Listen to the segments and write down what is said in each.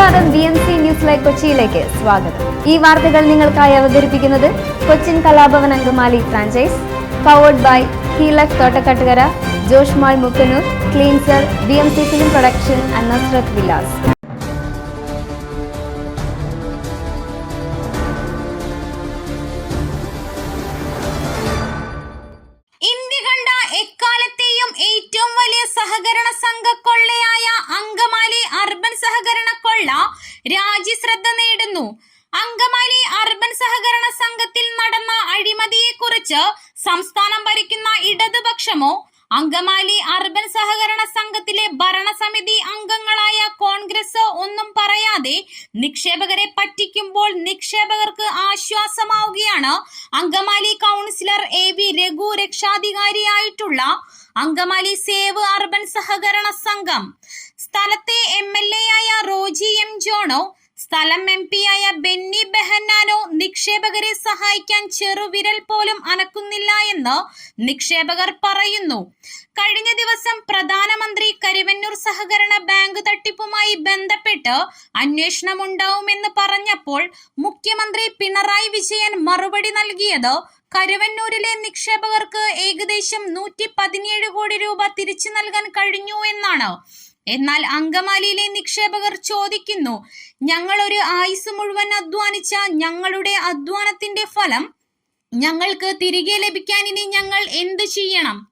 നമസ്കാരം B M C news live കൊച്ചിയിലേക്ക് സ്വാഗതം. ഈ വാർത്തകൾ നിങ്ങൾക്കായി അവതരിപ്പിക്കുന്നത് Cochin Kalabhavan Angamaly franchise powered by Heelak Thottakkattukara Joshmall Mukkanoor cleanser B M C film production and Vilas പറയാതെ നിക്ഷേപകരെ പറ്റിക്കുമ്പോൾ നിക്ഷേപകർക്ക് ആശ്വാസമാവുകയാണ്. Angamaly councillor A V Raghu രക്ഷാധികാരിയായിട്ടുള്ള Angamaly save urban സഹകരണ സംഘം. സ്ഥലത്തെ എം എൽ എ ആയ റോജി എം ജോണോ സ്ഥലം എം പി ആയ ബെന്നി ബെഹന്നാനോ നിക്ഷേപകരെ സഹായിക്കാൻ ചെറുവിരൽ പോലും അനക്കുന്നില്ല എന്ന് നിക്ഷേപകർ പറയുന്നു. കഴിഞ്ഞ ദിവസം പ്രധാനമന്ത്രി കരുവന്നൂർ സഹകരണ ബാങ്ക് തട്ടിപ്പുമായി ബന്ധപ്പെട്ട് അന്വേഷണമുണ്ടാവുമെന്ന് പറഞ്ഞപ്പോൾ മുഖ്യമന്ത്രി പിണറായി വിജയൻ മറുപടി നൽകിയത് കരുവന്നൂരിലെ നിക്ഷേപകർക്ക് ഏകദേശം നൂറ്റി പതിനേഴ് കോടി രൂപ തിരിച്ചു നൽകാൻ കഴിഞ്ഞു എന്നാണ്. എന്നാൽ അങ്കമാലിയിലെ നിക്ഷേപകർ ചോദിക്കുന്നു ഞങ്ങൾ ഒരു ആയുസ് മുഴുവൻ അധ്വാനിച്ച ഞങ്ങളുടെ അധ്വാനത്തിന്റെ ഫലം? ഞങ്ങൾക്ക് തിരികെ ലഭിക്കാൻ ഇനി ഞങ്ങൾ എന്ത് ചെയ്യണം?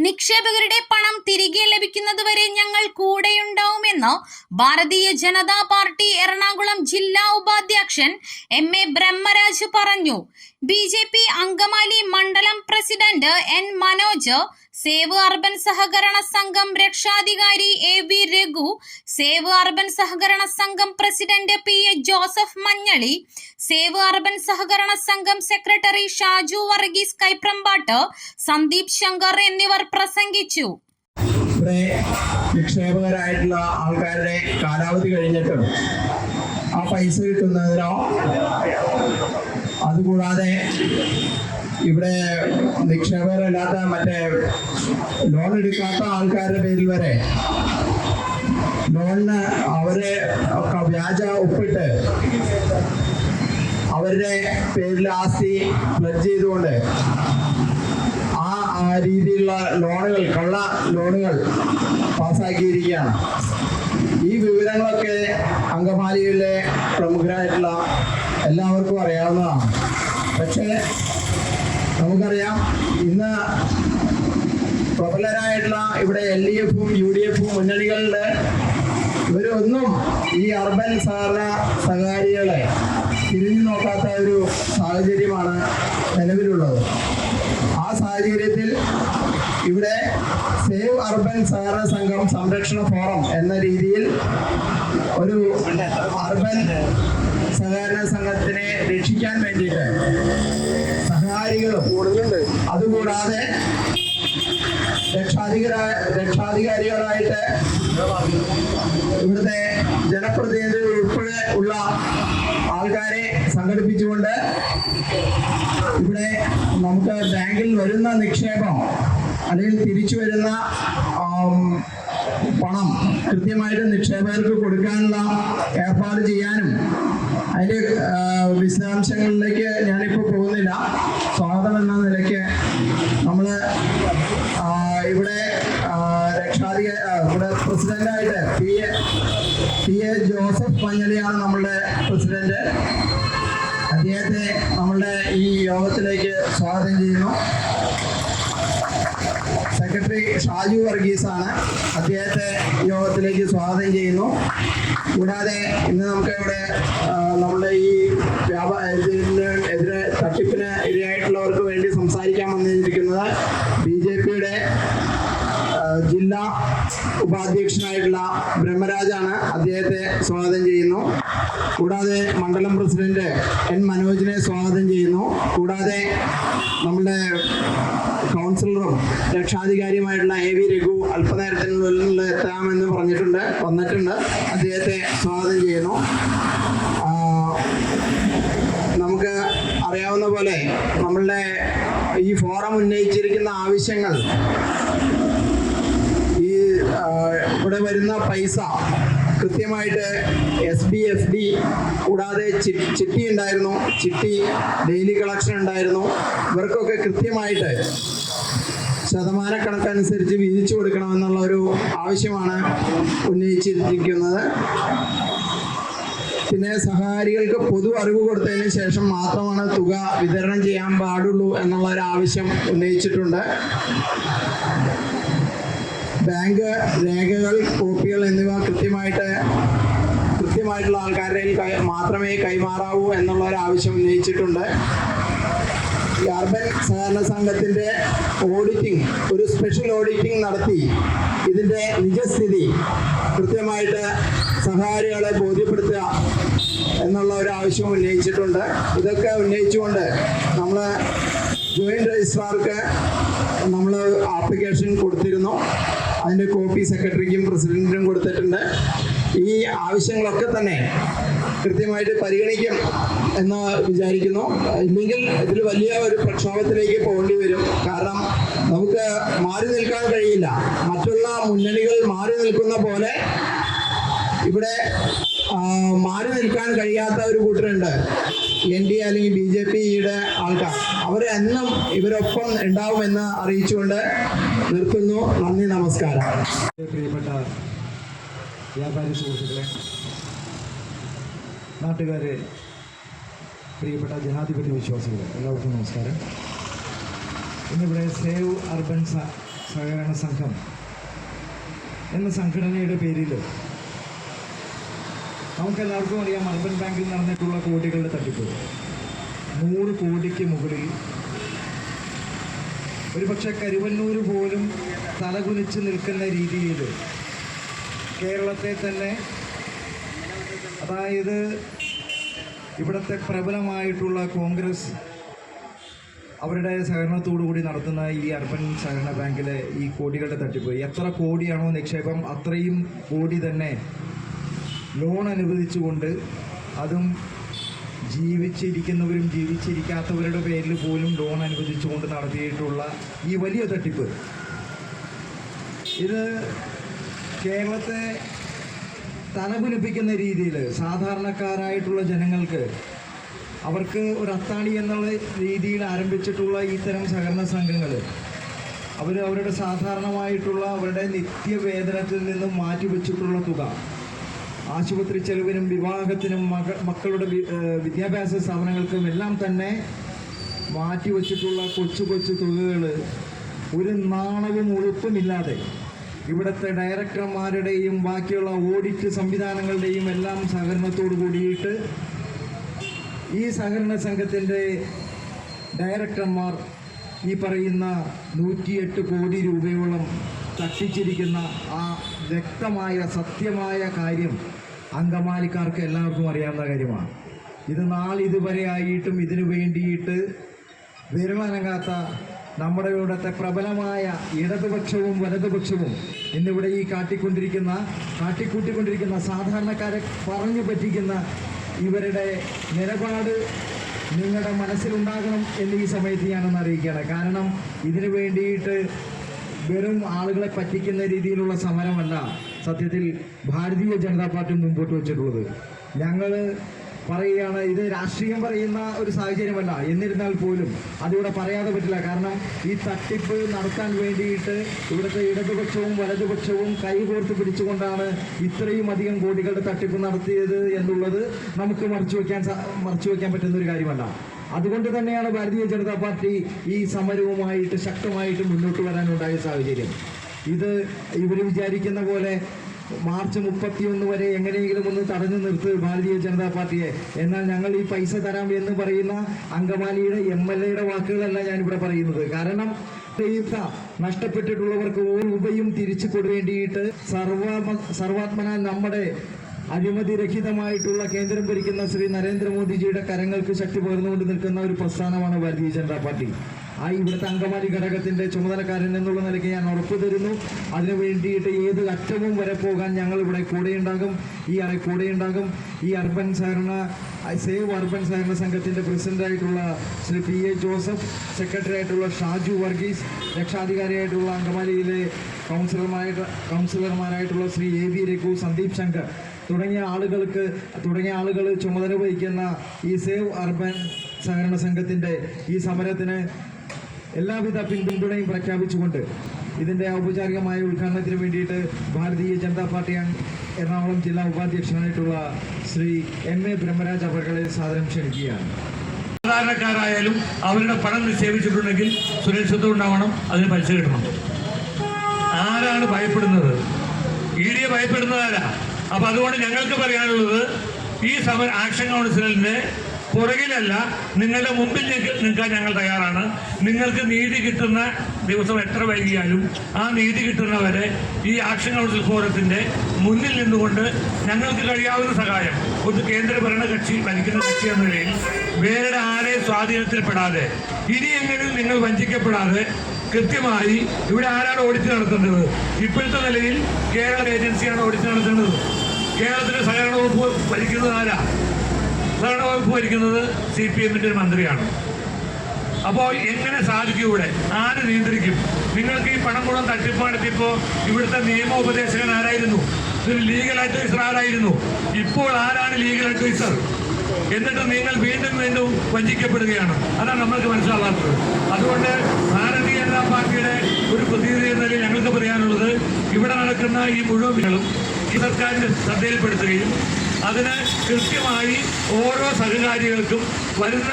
നിക്ഷേപകരുടെ പണം തിരികെ ലഭിക്കുന്നതുവരെ ഞങ്ങൾ കൂടെയുണ്ടാവുമെന്ന് ഭാരതീയ ജനതാ പാർട്ടി എറണാകുളം ജില്ലാ ഉപാധ്യക്ഷൻ എം എ ബ്രഹ്മരാജ് പറഞ്ഞു. ബി ജെ പി അങ്കമാലി മണ്ഡലം president N Manoj save urban സഹകരണ സംഘം രക്ഷാധികാരി A V Raghu save urban സഹകരണ സംഘം president P A Joseph Manjali save urban സഹകരണ സംഘം സെക്രട്ടറി ഷാജു വർഗീസ് കൈപ്രമ്പാട്ട് സന്ദീപ് ശങ്കർ എന്നിവർ പ്രസംഗിച്ചു. ആൾക്കാരുടെ കാലാവധി കഴിഞ്ഞിട്ടും ആ പൈസ കിട്ടുന്നതിനോ അതുകൂടാതെ ഇവിടെ നിക്ഷേപകരല്ലാത്ത മറ്റേ ലോൺ എടുക്കാത്ത ആൾക്കാരുടെ പേരിൽ വരെ ലോണിന് അവരെ ഒക്കെ വ്യാജ ഒപ്പിട്ട് അവരുടെ പേരിൽ ആസ്തി പ്ലഡ് ചെയ്തുകൊണ്ട് ആ രീതിയിലുള്ള ലോണുകൾ കള്ള ലോണുകൾ പാസ്സാക്കിയിരിക്കുകയാണ്. ഈ വിവരങ്ങളൊക്കെ അങ്കമാലിയിലെ പ്രമുഖരായിട്ടുള്ള എല്ലാവർക്കും അറിയാവുന്നതാണ് പക്ഷേ നമുക്കറിയാം ഇന്ന് പ്രബലരായിട്ടുള്ള ഇവിടെ എൽ ഡി എഫും യു ഡി എഫും മുന്നണികളുടെ ഇവരൊന്നും ഈ അർബൻ സഹകരണ സഹകാരികളെ തിരിഞ്ഞു നോക്കാത്ത ഒരു സാഹചര്യമാണ് നിലവിലുള്ളത്. ആ സാഹചര്യത്തിൽ ഇവിടെ സേവ് അർബൻ സഹകരണ സംഘം സംരക്ഷണ ഫോറം എന്ന രീതിയിൽ ഒരു അർബൻ സഹകരണ സംഘത്തിനെ രക്ഷിക്കാൻ വേണ്ടിയിട്ട് സഹകാരികളും അതുകൂടാതെ രക്ഷാധികാര രക്ഷാധികാരികളായിട്ട് ഇവിടുത്തെ ജനപ്രതിനിധികൾ ഉൾപ്പെടെ ഉള്ള ആൾക്കാരെ സംഘടിപ്പിച്ചുകൊണ്ട് ഇവിടെ നമുക്ക് ബാങ്കിൽ വരുന്ന നിക്ഷേപം അല്ലെങ്കിൽ തിരിച്ചു വരുന്ന പണം കൃത്യമായിട്ട് നിക്ഷേപകർക്ക് കൊടുക്കാനുള്ള ഏർപ്പാട് ചെയ്യാനും ആ, വിശദാംശങ്ങളിലേക്ക് ഞാനിപ്പോൾ പോകുന്നില്ല. സ്വാഗതം എന്ന നിലയ്ക്ക് നമ്മൾ ഇവിടെ രക്ഷാധിക ഇവിടെ പ്രസിഡന്റായിട്ട് P A P A Joseph മഞ്ഞളിയാണ് നമ്മളുടെ പ്രസിഡന്റ്. അദ്ദേഹത്തെ നമ്മളുടെ ഈ യോഗത്തിലേക്ക് സ്വാഗതം ചെയ്യുന്നു. സെക്രട്ടറി ഷാജു വർഗീസ് ആണ് അദ്ദേഹത്തെ യോഗത്തിലേക്ക് സ്വാഗതം ചെയ്യുന്നു. കൂടാതെ ഇന്ന് നമുക്ക് ഇവിടെ നമ്മുടെ ഈ വ്യാപാര ഇതിന് എതിരെ തട്ടിപ്പിന് ഇരയായിട്ടുള്ളവർക്ക് വേണ്ടി സംസാരിക്കാൻ വന്നിരിക്കുന്നത് ബി ജെ പിയുടെ ജില്ലാ ഉപാധ്യക്ഷനായിട്ടുള്ള ബ്രഹ്മരാജാണ് അദ്ദേഹത്തെ സ്വാഗതം ചെയ്യുന്നു. കൂടാതെ മണ്ഡലം പ്രസിഡന്റ് എൻ മനോജിനെ സ്വാഗതം ചെയ്യുന്നു. കൂടാതെ നമ്മുടെ കൗൺസിലറും രക്ഷാധികാരിയുമായിട്ടുള്ള എ വി രഘു അല്പനേരത്തിനുള്ളിൽ എത്താമെന്ന് പറഞ്ഞിട്ടുണ്ട് വന്നിട്ടുണ്ട്. അദ്ദേഹത്തെ സ്വാഗതം ചെയ്യുന്നു. നമുക്ക് അറിയാവുന്ന പോലെ നമ്മളുടെ ഈ ഫോറം ഉന്നയിച്ചിരിക്കുന്ന ആവശ്യങ്ങൾ ഇവിടെ വരുന്ന പൈസ കൃത്യമായിട്ട് എസ് ബി എഫ് ഡി കൂടാതെ ചിട്ടി ഉണ്ടായിരുന്നു. ചിട്ടി ഡെയിലി കളക്ഷൻ ഉണ്ടായിരുന്നു. ഇവർക്കൊക്കെ കൃത്യമായിട്ട് ശതമാനക്കണക്കനുസരിച്ച് വിധിച്ചു കൊടുക്കണമെന്നുള്ള ഒരു ആവശ്യമാണ് ഉന്നയിച്ചിരിക്കുന്നത്. പിന്നെ സഹകാരികൾക്ക് പൊതു അറിവ് കൊടുത്തതിന് ശേഷം മാത്രമാണ് തുക വിതരണം ചെയ്യാൻ പാടുള്ളൂ എന്നുള്ള ഒരു ആവശ്യം ഉന്നയിച്ചിട്ടുണ്ട്. ബാങ്ക് രേഖകൾ കോപ്പികൾ എന്നിവ കൃത്യമായിട്ട് കൃത്യമായിട്ടുള്ള ആൾക്കാരുടെ മാത്രമേ കൈമാറാവൂ എന്നുള്ള ഒരു ആവശ്യം ഉന്നയിച്ചിട്ടുണ്ട്. ഈ അർബൻ സഹകരണ സംഘത്തിന്റെ ഓഡിറ്റിംഗ് ഒരു സ്പെഷ്യൽ ഓഡിറ്റിംഗ് നടത്തി. ഇതിന്റെ നിജസ്ഥിതി കൃത്യമായിട്ട് സഹകാരികളെ ബോധ്യപ്പെടുത്തുക എന്നുള്ള ഒരു ആവശ്യം ഉന്നയിച്ചിട്ടുണ്ട്. ഇതൊക്കെ ഉന്നയിച്ചുകൊണ്ട് നമ്മൾ ജോയിന്റ് രജിസ്ട്രാർക്ക് നമ്മൾ ആപ്ലിക്കേഷൻ കൊടുത്തിരുന്നു. അതിന്റെ കോപ്പി സെക്രട്ടറിക്കും പ്രസിഡന്റിനും കൊടുത്തിട്ടുണ്ട്. ഈ ആവശ്യങ്ങളൊക്കെ തന്നെ കൃത്യമായിട്ട് പരിഗണിക്കും എന്ന് വിചാരിക്കുന്നു. ഇല്ലെങ്കിൽ ഇതിൽ വലിയ ഒരു പ്രക്ഷോഭത്തിലേക്ക് പോകേണ്ടി വരും. കാരണം നമുക്ക് മാറി നിൽക്കാൻ കഴിയില്ല. മറ്റുള്ള മുന്നണികൾ മാറി നിൽക്കുന്ന പോലെ ഇവിടെ മാറി നിൽക്കാൻ കഴിയാത്ത ഒരു കൂട്ടരുണ്ട്. എൻ ഡി എ അല്ലെങ്കിൽ ബി ജെ പിയുടെ ആൾക്കാർ. അവർ എന്നും ഇവരൊപ്പം ഉണ്ടാവുമെന്ന് അറിയിച്ചുകൊണ്ട് നിർത്തുന്നു. നന്ദി നമസ്കാരം. പ്രിയപ്പെട്ട വ്യാപാരി സുഹൃത്തുക്കളെ നാട്ടുകാരെ പ്രിയപ്പെട്ട ജനാധിപത്യ വിശ്വാസികളെ എല്ലാവർക്കും നമസ്കാരം. ഇന്നിവിടെ സേവ് അർബൻ സഹകരണ സംഘം എന്ന സംഘടനയുടെ പേരിൽ നമുക്കെല്ലാവർക്കും അറിയാം അർബൻ ബാങ്കിൽ നടന്നിട്ടുള്ള കോടികളുടെ തട്ടിപ്പ്. നൂറ് കോടിക്ക് മുകളിൽ. ഒരുപക്ഷെ കരുവന്നൂർ പോലും തലകുനിച്ച് നിൽക്കുന്ന രീതിയിൽ കേരളത്തെ തന്നെ അതായത് ഇവിടുത്തെ പ്രബലമായിട്ടുള്ള കോൺഗ്രസ് അവരുടെ സഹകരണത്തോടു കൂടി നടത്തുന്ന ഈ അർബൻ സഹകരണ ബാങ്കിലെ ഈ കോടികളുടെ തട്ടിപ്പ്. എത്ര കോടിയാണോ നിക്ഷേപം അത്രയും കോടി തന്നെ ലോൺ അനുവദിച്ചുകൊണ്ട് അതും ജീവിച്ചിരിക്കുന്നവരും ജീവിച്ചിരിക്കാത്തവരുടെ പേരിൽ പോലും ലോൺ അനുവദിച്ചുകൊണ്ട് നടത്തിയിട്ടുള്ള ഈ വലിയ തട്ടിപ്പ്. ഇത് കേരളത്തെ തലകുലിപ്പിക്കുന്ന രീതിയിൽ സാധാരണക്കാരായിട്ടുള്ള ജനങ്ങൾക്ക് അവർക്ക് ഒരു അത്താണി എന്നുള്ള രീതിയിൽ ആരംഭിച്ചിട്ടുള്ള ഇത്തരം സഹകരണ സംഘങ്ങൾ അവർ അവരുടെ സാധാരണമായിട്ടുള്ള അവരുടെ നിത്യവേതനത്തിൽ നിന്നും മാറ്റിവെച്ചിട്ടുള്ള തുക ആശുപത്രി ചെലവിനും വിവാഹത്തിനും മക മക്കളുടെ വിദ്യാഭ്യാസ സ്ഥാപനങ്ങൾക്കും എല്ലാം തന്നെ മാറ്റിവെച്ചിട്ടുള്ള കൊച്ചു കൊച്ചു തുകകൾ ഒരു നാണവും ഒഴുപ്പുമില്ലാതെ ഇവിടുത്തെ ഡയറക്ടർമാരുടെയും ബാക്കിയുള്ള ഓഡിറ്റ് സംവിധാനങ്ങളുടെയും എല്ലാം സഹകരണത്തോട് കൂടിയിട്ട് ഈ സഹകരണ സംഘത്തിന്റെ ഡയറക്ടർമാർ ഈ പറയുന്ന നൂറ്റിയെട്ട് കോടി രൂപയോളം തട്ടിച്ചിരിക്കുന്ന ആ വ്യക്തമായ സത്യമായ കാര്യം അങ്കമാലിക്കാർക്ക് എല്ലാവർക്കും അറിയാവുന്ന കാര്യമാണ്. ഇത് നാളിതുവരെ ആയിട്ടും ഇതിനു വേണ്ടിയിട്ട് വിരളനങ്ങാത്ത നമ്മുടെ ഇവിടുത്തെ പ്രബലമായ ഇടതുപക്ഷവും വലതുപക്ഷവും ഇന്നിവിടെ ഈ കാട്ടിക്കൊണ്ടിരിക്കുന്ന കാട്ടിക്കൂട്ടിക്കൊണ്ടിരിക്കുന്ന സാധാരണക്കാരെ പറഞ്ഞു പറ്റിക്കുന്ന ഇവരുടെ നിലപാട് നിങ്ങളുടെ മനസ്സിലുണ്ടാകണം എന്ന് ഈ സമയത്ത് ഞാനൊന്ന് അറിയിക്കുകയാണ്. കാരണം ഇതിനു വേണ്ടിയിട്ട് വെറും ആളുകളെ പറ്റിക്കുന്ന രീതിയിലുള്ള സമരമല്ല സത്യത്തിൽ ഭാരതീയ ജനതാ പാർട്ടി മുമ്പോട്ട് വെച്ചിട്ടുള്ളത്. ഞങ്ങൾ പറയുകയാണ് ഇത് രാഷ്ട്രീയം പറയുന്ന ഒരു സാഹചര്യമല്ല. എന്നിരുന്നാൽ പോലും അതിവിടെ പറയാതെ പറ്റില്ല. കാരണം ഈ തട്ടിപ്പ് നടത്താൻ വേണ്ടിയിട്ട് ഇവിടുത്തെ ഇടതുപക്ഷവും വലതുപക്ഷവും കൈകോർത്ത് പിടിച്ചുകൊണ്ടാണ് ഇത്രയും അധികം കോടികളുടെ തട്ടിപ്പ് നടത്തിയത് എന്നുള്ളത് നമുക്ക് മറച്ചു വയ്ക്കാൻ മറച്ചു വയ്ക്കാൻ പറ്റുന്ന ഒരു കാര്യമല്ല. അതുകൊണ്ട് തന്നെയാണ് ഭാരതീയ ജനതാ പാർട്ടി ഈ സമരവുമായിട്ട് ശക്തമായിട്ട് മുന്നോട്ട് വരാനുണ്ടായ സാഹചര്യം. ഇത് ഇവർ വിചാരിക്കുന്ന പോലെ മാർച്ച് മുപ്പത്തിയൊന്ന് വരെ എങ്ങനെയെങ്കിലും ഒന്ന് തടഞ്ഞു നിർത്ത് ഭാരതീയ ജനതാ പാർട്ടിയെ. എന്നാൽ ഞങ്ങൾ ഈ പൈസ തരാം എന്ന് പറയുന്ന അങ്കമാലിയുടെ എം എൽ എയുടെ വാക്കുകളല്ല ഞാനിവിടെ പറയുന്നത്. കാരണം പൈസ നഷ്ടപ്പെട്ടിട്ടുള്ളവർക്ക് ഓരോ രൂപയും തിരിച്ചു കൊടുവേണ്ടിയിട്ട് സർവ സർവാത്മന നമ്മുടെ അഴിമതിരഹിതമായിട്ടുള്ള കേന്ദ്രം ഭരിക്കുന്ന ശ്രീ നരേന്ദ്രമോദിജിയുടെ കരങ്ങൾക്ക് ശക്തി പകർന്നുകൊണ്ട് നിൽക്കുന്ന ഒരു പ്രസ്ഥാനമാണ് ഭാരതീയ ജനതാ പാർട്ടി. ആ ഇവിടുത്തെ അങ്കമാലി ഘടകത്തിന്റെ ചുമതലക്കാരൻ എന്നുള്ള നിലയ്ക്ക് ഞാൻ ഉറപ്പു തരുന്നു. അതിനു വേണ്ടിയിട്ട് ഏത് അറ്റവും വരെ പോകാൻ ഞങ്ങൾ ഇവിടെ കൂടെയുണ്ടാകും ഈ അറ- കൂടെയുണ്ടാകും ഈ അർബൻ സഹകരണ സേവ് അർബൻ സഹകരണ സംഘത്തിന്റെ പ്രസിഡന്റായിട്ടുള്ള Shri P A Joseph secretary ആയിട്ടുള്ള ഷാജു വർഗീസ് രക്ഷാധികാരിയായിട്ടുള്ള അങ്കമാലിയിലെ കൗൺസിലർമാരായിട്ട് കൗൺസിലർമാരായിട്ടുള്ള ശ്രീ എ വി രഘു സന്ദീപ് ശങ്കർ തുടങ്ങിയ ആളുകൾക്ക് തുടങ്ങിയ ആളുകൾ ചുമതല വഹിക്കുന്ന ഈ സേവ് അർബൻ സഹകരണ സംഘത്തിന്റെ ഈ സമരത്തിന് എല്ലാവിധ പിന്തുണയും പ്രഖ്യാപിച്ചുകൊണ്ട് ഇതിന്റെ ഔപചാരികമായ ഉദ്ഘാടനത്തിന് വേണ്ടിയിട്ട് ഭാരതീയ ജനതാ പാർട്ടി എറണാകുളം ജില്ലാ ഉപാധ്യക്ഷനായിട്ടുള്ള ശ്രീ എം എ ബ്രഹ്മരാജ് അവർകളെ സാദരം ക്ഷണിക്കുകയാണ്. സാധാരണക്കാരായാലും അവരുടെ പണം നിക്ഷേപിച്ചിട്ടുണ്ടെങ്കിൽ സുരക്ഷിതം ഉണ്ടാവണം അതിന് പലിശ കിട്ടണം. ആരാണ് ഭയപ്പെടുന്നത്? ഇ ഡിയെ ഭയപ്പെടുന്നതാരാ അപ്പൊ അതുകൊണ്ട് ഞങ്ങൾക്ക് പറയാനുള്ളത് ഈ സമര ആക്ഷൻ കൗൺസിലിന്റെ പുറകിലല്ല നിങ്ങളുടെ മുമ്പിൽ നിൽക്ക- നിൽക്കാൻ ഞങ്ങൾ തയ്യാറാണ്. നിങ്ങൾക്ക് നീതി കിട്ടുന്ന ദിവസം എത്ര വൈകിയാലും ആ നീതി കിട്ടുന്നവരെ ഈ ആക്ഷൻ കൗൺസിൽ ഫോറത്തിന്റെ മുന്നിൽ നിന്നുകൊണ്ട് ഞങ്ങൾക്ക് കഴിയാവുന്ന സഹായം. ഒരു കേന്ദ്ര ഭരണ കക്ഷി ഭരിക്കുന്ന കക്ഷി എന്ന നിലയിൽ വേറെ ആരെ സ്വാധീനത്തിൽപ്പെടാതെ ഇനിയെങ്കിലും നിങ്ങൾ വഞ്ചിക്കപ്പെടാതെ കൃത്യമായി ഇവിടെ ആരാണ് ഓഡിറ്റ് നടത്തേണ്ടത്? ഇപ്പോഴത്തെ നിലയിൽ കേരള ഏജൻസിയാണ് ഓഡിറ്റ് നടത്തേണ്ടത്. കേരളത്തിലെ സഹകരണ വകുപ്പ് ഭരിക്കുന്നത് ആരാ? സഹകരണ വകുപ്പ് ഭരിക്കുന്നത് സി പി എമ്മിന്റെ ഒരു മന്ത്രിയാണ്. അപ്പോൾ എങ്ങനെ സാധിക്കും ഇവിടെ? ആര് നിയന്ത്രിക്കും? നിങ്ങൾക്ക് ഈ പണം മുഴുവൻ തട്ടിപ്പാടത്തിയപ്പോൾ ഇവിടുത്തെ നിയമോപദേശകൻ ആരായിരുന്നു? ഒരു ലീഗൽ അഡ്വൈസർ ആരായിരുന്നു? ഇപ്പോൾ ആരാണ് ലീഗൽ അഡ്വൈസർ എന്നിട്ട് നിങ്ങൾ വീണ്ടും വീണ്ടും വഞ്ചിക്കപ്പെടുകയാണ്. അതാണ് നമ്മൾക്ക് മനസ്സിലാവാത്തത്. അതുകൊണ്ട് ഭാരതീയ ജനതാ പാർട്ടിയുടെ ഒരു പ്രതിനിധി എന്ന നിലയിൽ ഞങ്ങൾക്ക് പറയാനുള്ളത് ഇവിടെ നടക്കുന്ന ഈ മുഴുവൻ സർക്കാരിന്റെ ശ്രദ്ധയിൽപ്പെടുത്തുകയും അതിന് കൃത്യമായി ഓരോ സഹകാരികൾക്കും വരുന്ന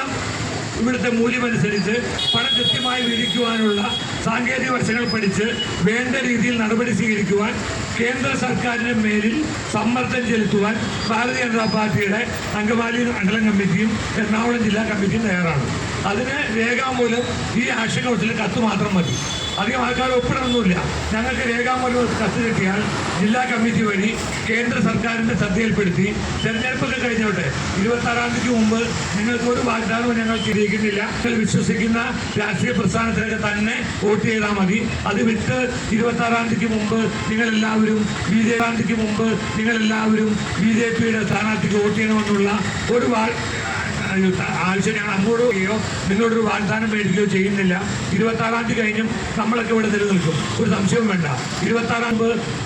ഇവിടുത്തെ മൂല്യമനുസരിച്ച് പണം കൃത്യമായി വിധിക്കുവാനുള്ള സാങ്കേതിക വശങ്ങൾ പഠിച്ച് വേണ്ട രീതിയിൽ നടപടി സ്വീകരിക്കുവാൻ കേന്ദ്ര സർക്കാരിന്റെ മേലിൽ സമ്മർദ്ദം ചെലുത്തുവാൻ ഭാരതീയ ജനതാ പാർട്ടിയുടെ അങ്കമാലി മണ്ഡലം കമ്മിറ്റിയും എറണാകുളം ജില്ലാ കമ്മിറ്റിയും തയ്യാറാണ്. അതിന് രേഖാമൂലം ഈ ആക്ഷൻ കൗൺസിലിൽ കത്ത് മാത്രം മതി. അധികം ആൾക്കാർ ഒപ്പിടണമെന്നില്ല ഞങ്ങൾക്ക് രേഖാമൂലം കത്ത് കിട്ടിയാൽ ജില്ലാ കമ്മിറ്റി വഴി കേന്ദ്ര സർക്കാരിന്റെ ശ്രദ്ധയിൽപ്പെടുത്തി തെരഞ്ഞെടുപ്പൊക്കെ കഴിഞ്ഞോട്ടെ. ഇരുപത്തി ആറാം തീയതിക്ക് മുമ്പ് നിങ്ങൾക്ക് ഒരു വാഗ്ദാനവും ഞങ്ങൾ ചെയ്തിരിക്കുന്നില്ല നിങ്ങൾ വിശ്വസിക്കുന്ന രാഷ്ട്രീയ പ്രസ്ഥാനത്തിലൊക്കെ തന്നെ വോട്ട് ചെയ്താൽ മതി. അത് വിട്ട് ഇരുപത്തി ആറാം തീയതിക്ക് മുമ്പ് നിങ്ങളെല്ലാവരും ബി ജെ പി മുമ്പ് നിങ്ങളെല്ലാവരും ബി ജെ പിയുടെ സ്ഥാനാർത്ഥിക്ക് വോട്ട് ചെയ്യണമെന്നുള്ള ഒരു ആവശ്യം ഞങ്ങൾ അങ്ങോട്ട് പോവുകയോ നിങ്ങളോടൊരു വാഗ്ദാനം മേടിക്കുകയോ ചെയ്യുന്നില്ല. ഇരുപത്തി ആറാം തീയതി കഴിഞ്ഞും നമ്മളൊക്കെ ഇവിടെ നിലനിൽക്കും. ഒരു സംശയവും വേണ്ട. ഇരുപത്തി ആറാം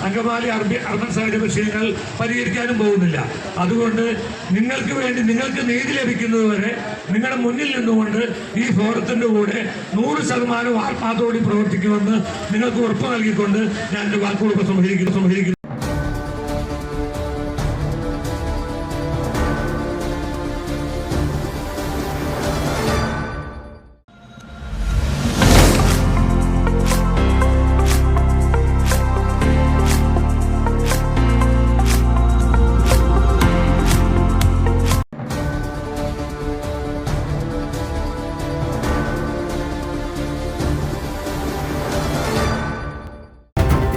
അങ്കമാലി അർബി അർബൻ സൈഡ് വിഷയങ്ങൾ പരിഹരിക്കാനും പോകുന്നില്ല. അതുകൊണ്ട് നിങ്ങൾക്ക് വേണ്ടി നിങ്ങൾക്ക് നീതി ലഭിക്കുന്നതുവരെ നിങ്ങളുടെ മുന്നിൽ നിന്നുകൊണ്ട് ഈ ഫോറത്തിന്റെ കൂടെ നൂറ് ശതമാനം ആത്മാർത്ഥോടെ പ്രവർത്തിക്കുമെന്ന് നിങ്ങൾക്ക് ഉറപ്പ് നൽകിക്കൊണ്ട് ഞാൻ എന്റെ വാക്കുകൾ സംഹരിക്കുന്നു സംഹരിക്കുന്നു